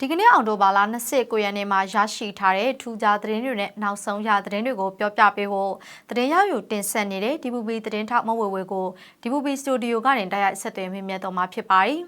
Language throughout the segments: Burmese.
ဒီကနေ့အောက်တိုဘာလ29ရက်နေ့မှာရရှိထားတဲ့ထူးခြားသတင်းတွေနဲ့နောက်ဆုံးရသတင်းတွေကိုပြောပြပေးဖို့သတင်းရောက်ယူတင်ဆက်နေတဲ့ DPP သတင်းထောက်မဝေဝေကို DPP စတူဒီယိုကနေတိုက်ရိုက်ဆက်သွယ်မိမြတ်တော်မှာဖြစ်ပါတယ်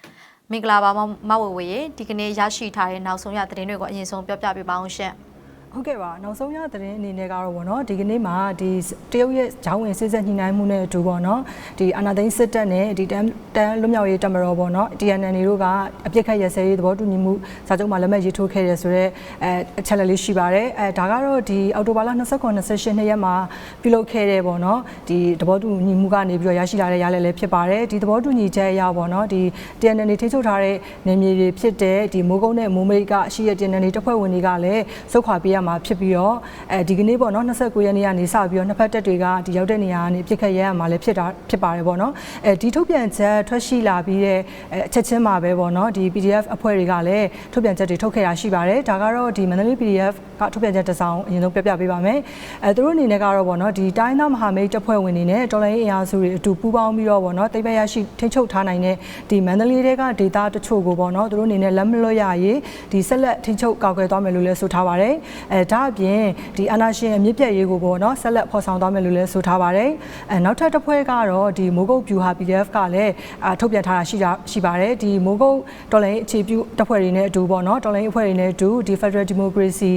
။မင်္ဂလာပါမဝေဝေရေဒီကနေ့ရရှိထားတဲ့နောက်ဆုံးရသတင်းတွေကိုအရင်ဆုံးပြောပြပေးပါအောင်ရှင်။ ဟုတ်ကဲ့ပါနောက်ဆုံးရသတင်းအနေနဲ့ကတော့ဗောနော်ဒီကနေ့မှာဒီတရုတ်ရဲ့ဂျောင်းဝင်စစ်ဆက်ညှိနှိုင်းမှုနဲ့အတူဗောနော်ဒီအာနာသိန်းစစ်တပ်နဲ့ဒီတန်တန်လွတ်မြောက်ရေးတမတော်ဗောနော် TNN တို့ကအပြစ်ခတ်ရစဲရေးသဘောတူညီမှုစာချုပ်မှာလက်မှတ်ရေးထိုးခဲ့ရဆိုတော့အဲအချက်လက်လေးရှိပါတယ်အဲဒါကတော့ဒီအောက်တိုဘာလ29 28နှစ်ရက်မှာပြုလုပ်ခဲ့တဲ့ဗောနော်ဒီသဘောတူညီမှုကနေပြီးတော့ရရှိလာတဲ့ရလဒ်လည်းဖြစ်ပါတယ်ဒီသဘောတူညီချက်အရဗောနော်ဒီ TNN ထိချုပ်ထားတဲ့နေမြေတွေဖြစ်တဲ့ဒီမိုးကုန်းနဲ့မိုးမိတ်ကအရှိရ TNN တပ်ဖွဲ့ဝင်တွေကလည်းစုခွာပေးရမှာဖြစ်ပြီးတော့အဲဒီကနေ့ပေါ့နော်29ရက်နေ့ကနေစပြီးတော့နှစ်ဖက်တပ်တွေကဒီရောက်တဲ့နေရာကနေပြစ်ခတ်ရဲရမှာလည်းဖြစ်တာဖြစ်ပါတယ်ပေါ့နော်အဲဒီထုတ်ပြန်ချက်ထွက်ရှိလာပြီးတဲ့အချက်ချင်းမှာပဲပေါ့နော်ဒီ PDF အဖွဲ့တွေကလည်းထုတ်ပြန်ချက်တွေထုတ်ခဲ့တာရှိပါတယ်ဒါကတော့ဒီမန္တလေး PDF ကထုတ်ပြန်ချက်တစ်စောင်အရင်ဆုံးပြပြပေးပါမယ်အဲသူတို့အနေနဲ့ကတော့ပေါ့နော်ဒီတိုင်းသားမဟာမိတ်တပ်ဖွဲ့ဝင်တွေနဲ့တော်လိုင်းအင်အားစုတွေအတူပူးပေါင်းပြီးတော့ပေါ့နော်တိတ်ပရရှိထိချုပ်ထားနိုင်တဲ့ဒီမန္တလေးတွေကဒေတာတချို့ကိုပေါ့နော်သူတို့အနေနဲ့လက်မလွတ်ရရေးဒီဆက်လက်ထိချုပ်ကောက်ွယ်သွားမယ်လို့လည်းဆိုထားပါတယ်အဲဒါအပြင်ဒီအာနာရှင်အမြင့်ပြတ်ရေးကိုပေါ့နော်ဆက်လက်ဖော်ဆောင်သွားမယ်လို့လည်းဆိုထားပါတယ်အဲနောက်ထပ်တစ်ဖွဲ့ကတော့ဒီမိုးကုတ်ဗျူဟာ PDF ကလည်းထုတ်ပြန်ထားတာရှိတာရှိပါတယ်ဒီမိုးကုတ်တော်လိုင်းအခြေပြုတပ်ဖွဲ့တွေနဲ့အတူပေါ့နော်တော်လိုင်းအဖွဲ့တွေနဲ့အတူဒီ Federal Democracy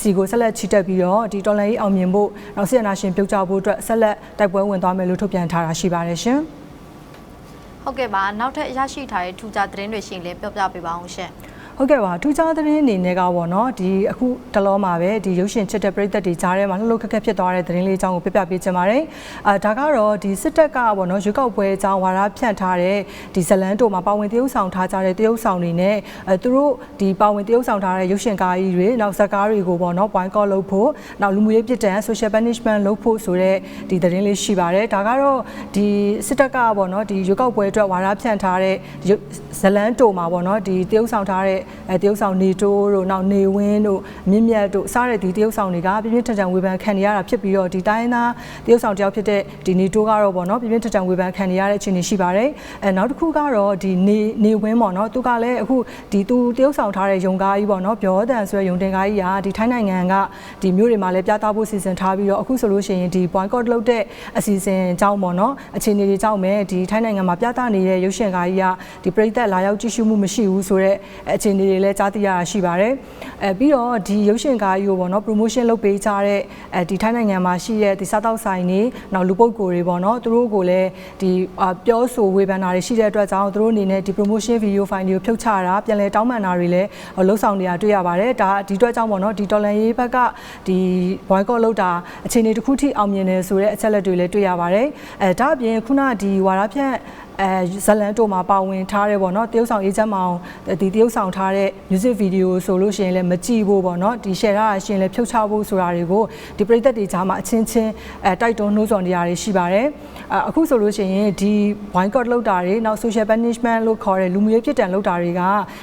စီကိုဆက်လက်ချီတက်ပြီးတော့ဒီတော်လိုင်းအောင်မြင်ဖို့နောက်ဆီယနာရှင်ပြုတ်ကြဖို့အတွက်ဆက်လက်တိုက်ပွဲဝင်သွားမယ်လို့ထုတ်ပြန်ထားတာရှိပါတယ်ရှင်ဟုတ်ကဲ့ပါနောက်ထပ်ရရှိထားတဲ့ထူးခြားသတင်းတွေရှိရင်လည်းပြောပြပေးပါအောင်ရှင်။ ဟုတ်ကဲ့ပါထူးခြားသတင်းအနေနဲ့ကပေါ့နော်ဒီအခုတလောမှာပဲဒီရုပ်ရှင်ချစ်တဲ့ပြည်သက်တွေကြားထဲမှာလှုပ်လှုပ်ခက်ခက်ဖြစ်သွားတဲ့သတင်းလေးအကြောင်းကိုပြပြပေးချင်ပါတယ်အာဒါကတော့ဒီစစ်တပ်ကပေါ့နော်ရွေးကောက်ပွဲအကြောင်းဝါဒဖြန့်ထားတဲ့ဒီဇလန်တိုမှာပါဝင်တရုပ်ဆောင်ထားကြတဲ့တရုပ်ဆောင်တွေနဲ့အဲသူတို့ဒီပါဝင်တရုပ်ဆောင်ထားတဲ့ရုပ်ရှင်ကားကြီးတွေနောက်ဇာတ်ကားတွေကိုပေါ့နော် point call လုပ်ဖို့နောက်လူမှုရေးပြည်တန် social punishment လုပ်ဖို့ဆိုတဲ့ဒီသတင်းလေးရှိပါတယ်ဒါကတော့ဒီစစ်တပ်ကပေါ့နော်ဒီရွေးကောက်ပွဲအတွက်ဝါဒဖြန့်ထားတဲ့ဇလန်တိုမှာပေါ့နော်ဒီတရုပ်ဆောင်ထားတဲ့အဲတရုပ်ဆောင်နေတိုးတို့နောက်နေဝင်းတို့မြင့်မြတ်တို့စတဲ့ဒီတရုပ်ဆောင်တွေကပြင်းပြင်းထန်ထန်ဝေဖန်ခံနေရတာဖြစ်ပြီးတော့ဒီတိုင်းသားတရုပ်ဆောင်တယောက်ဖြစ်တဲ့ဒီနေတိုးကတော့ပေါ့နော်ပြင်းပြင်းထန်ထန်ဝေဖန်ခံနေရတဲ့အခြေအနေရှိပါတယ်အဲနောက်တစ်ခုကတော့ဒီနေနေဝင်းပေါ့နော်သူကလည်းအခုဒီသူတရုပ်ဆောင်ထားတဲ့ယုံကားကြီးပေါ့နော်ပြောတန်ဆိုတဲ့ယုံတင်ကားကြီးကဒီထိုင်းနိုင်ငံကဒီမြို့တွေမှာလည်းပြသဖို့စီစဉ်ထားပြီးတော့အခုဆိုလို့ရှိရင်ဒီ boycott လုပ်တဲ့အစီအစဉ်အကြောင်းပေါ့နော်အခြေအနေတွေကြောင့်ပဲဒီထိုင်းနိုင်ငံမှာပြသနေတဲ့ရုပ်ရှင်ကားကြီးကဒီပြည်သက်လာရောက်ကြည့်ရှုမှုမရှိဘူးဆိုတဲ့အခြေအနေတွေလည်းကြားသိရတာရှိပါတယ်အဲပြီးတော့ဒီရုပ်ရှင်ကားကြီးကိုပေါ့နော် promotion လုပ်ပေးကြတဲ့အဲဒီထိုင်းနိုင်ငံမှာရှိတဲ့ဒီစားတောက်ဆိုင်တွေနောက်လူပုဂ္ဂိုလ်တွေပေါ့နော်သူတို့ကိုလည်းဒီပြောဆိုဝေဖန်တာတွေရှိတဲ့အတွက်ကြောင့်သူတို့အနေနဲ့ဒီ promotion video file တွေကိုဖြုတ်ချတာပြန်လည်တောင်းပန်တာတွေလည်းလှုပ်ဆောင်နေတာတွေ့ရပါတယ်ဒါဒီအတွက်ကြောင့်ပေါ့နော်ဒီတော်လန်ရေးဘက်ကဒီ boycott လုပ်တာအခြေအနေတစ်ခုထိအောင်မြင်တယ်ဆိုတဲ့အချက်လက်တွေလည်းတွေ့ရပါတယ်အဲဒါအပြင်ခုနဒီဝါရဖြန့် အဲဇလန်တိုမှာပါဝင်ထားတဲ့ပေါ့နော်တရုတ်ဆောင်အေးချမ်းမောင်ဒီတရုတ်ဆောင်ထားတဲ့ music video ဆိုလို့ရှိရင်လည်းမကြည့်ဖို့ပေါ့နော်ဒီ share ရရှင်လည်းဖြုတ်ချဖို့ဆိုတာတွေကိုဒီပရိသတ်တွေကြားမှာအချင်းချင်းအဲတိုက်တွန်းနှိုးဆော်နေရတွေရှိပါတယ်အခုဆိုလို့ရှိရင်ဒီ boycott လုပ်တာတွေနောက် social punishment လို့ခေါ်တဲ့လူမျိုးရေးပြစ်ဒဏ်လုပ်တာတွေက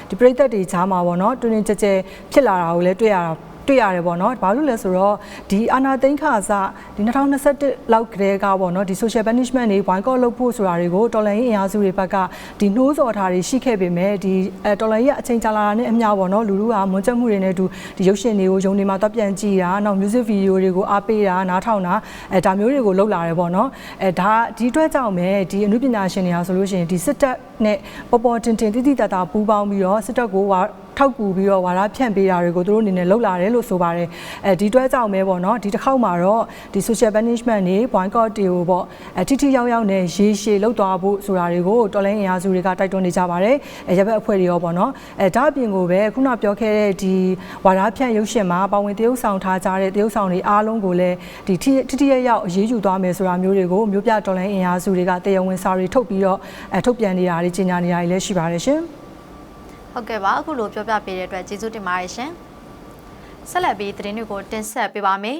ဒီပရိသတ်တွေကြားမှာပေါ့နော်တွင်တွင်ကြဲကြဲဖြစ်လာတာကိုလည်းတွေ့ရတာ တွေ့ရတယ်ပေါ့နော်ဘာလို့လဲဆိုတော့ဒီအာနာသိန်းခါစဒီ2021လောက်ကတည်းကပေါ့နော်ဒီ social punishment တွေ boycott လုပ်ဖို့ဆိုတာတွေကိုတော်လှန်ရေးအင်အားစုတွေဘက်ကဒီနှိုးဆော်ထားတွေရှိခဲ့ပေမဲ့ဒီအဲတော်လှန်ရေးအချိန်ကြာလာတာနဲ့အမျှပေါ့နော်လူလူကမွန်းချက်မှုတွေနဲ့တူဒီရုပ်ရှင်တွေကိုယုံနေမှာတော့ပြန်ကြည့်တာနောက် music video တွေကိုအားပေးတာနားထောင်တာအဲဒါမျိုးတွေကိုလုပ်လာတယ်ပေါ့နော်အဲဒါဒီအတွက်ကြောင့်ပဲဒီအမှုပညာရှင်တွေဟာဆိုလို့ရှိရင်ဒီစစ်တပ်နဲ့ပေါ်ပေါ်တင်တင်တိတိတတ်တာပူးပေါင်းပြီးတော့စစ်တပ်ကို ထောက်ကူပြီးတော့ဝါဒဖြန့်ပေးတာတွေကိုသူတို့အနေနဲ့လုပ်လာတယ်လို့ဆိုပါတယ်အဲဒီတွဲကြောင့်ပဲပေါ့နော်ဒီတစ်ခေါက်မှာတော့ဒီ social punishment တွေ boycott တွေကိုပေါ့အထိထိရောက်ရောက်နဲ့ရေရှည်လောက်သွားဖို့ဆိုတာတွေကိုတော်လိုင်းအင်အားစုတွေကတိုက်တွန်းနေကြပါတယ်အဲရပ်ဘက်အဖွဲ့တွေရောပေါ့နော်အဲဒါအပြင်ကိုပဲခုနပြောခဲ့တဲ့ဒီဝါဒဖြန့်ရုပ်ရှင်မှာပါဝင်တရုပ်ဆောင်ထားကြတဲ့တရုပ်ဆောင်တွေအားလုံးကိုလည်းဒီထိထိရရောက်အရေးယူသွားမယ်ဆိုတာမျိုးတွေကိုမျိုးပြတော်လိုင်းအင်အားစုတွေကတရားဝင်စာတွေထုတ်ပြီးတော့အဲထုတ်ပြန်နေတာတွေကြီးညာနေတာတွေလည်းရှိပါတယ်ရှင် ဟုတ်ကဲ့ပါအခုလိုပြောပြပေးတဲ့အတွက်ကျေးဇူးတင်ပါတယ်ရှင်ဆက်လက်ပြီးသတင်းတွေကိုတင်ဆက်ပေးပါမယ်